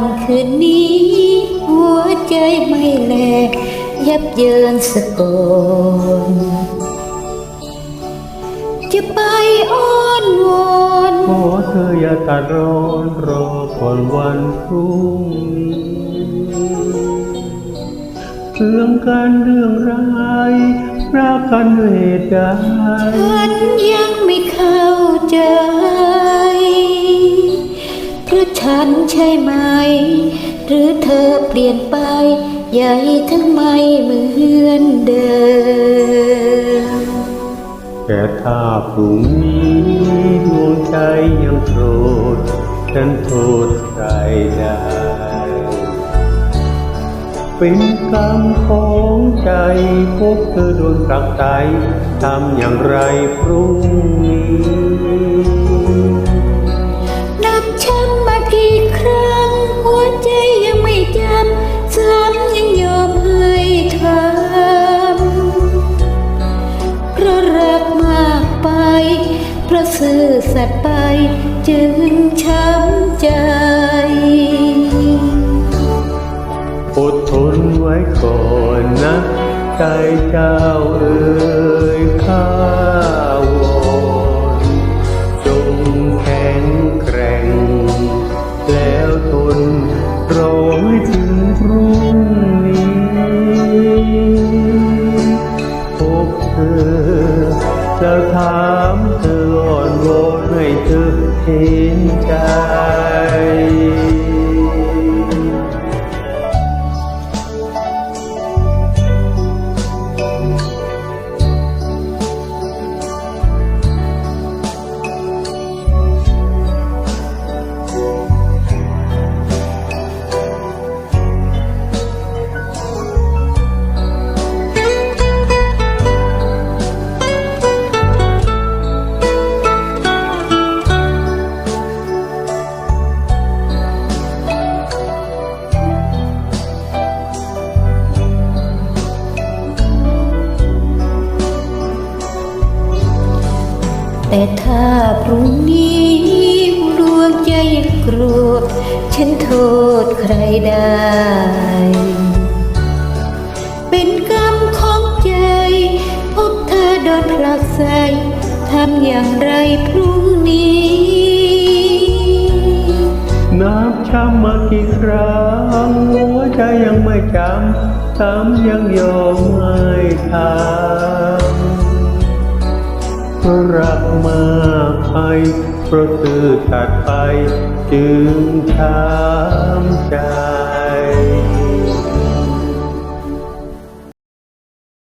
ำคืนนี้ หัวใจไม่แล ยับเยินสะกอนจะไปอ้อนวอนขอเธออย่าตัดร้อนรอก่อนวันพรุ่งนี้เรื่องการเรื่องร้ายรักกันด้วยเหตุใด ฉันยัง ธอเปลี่ยนไป ใหญ่ทั้งไม่เหมือนเดิมแต่ถ้าพรุ่งนี้ดวงใจยังโกรธฉันโทษใครได้ เป็นกรรมของใจพบเธอโดนกักใจทำอย่างไรพรุ่งนี้ พราะรักมากไปเพราะซื่อสัตย์ไปจึงช้ำใจ อดทนไว้ก่อนนะ ใจเจ้าเอ่ยข้า เธอเห็นใจ แต่ถ้าพรุ่งนี้ดวงใจยังโกรธฉันโทษใครได้ เป็นกรรมของใจพบเธอโดนผลักใส่ทำอย่างไรพรุ่งนี้นับช้ำมากี่ครั้งหัวใจยังไม่จำซ้ำยังยอมไม่ทำ เพราะตื่อตัดไปจึงช้ำใจ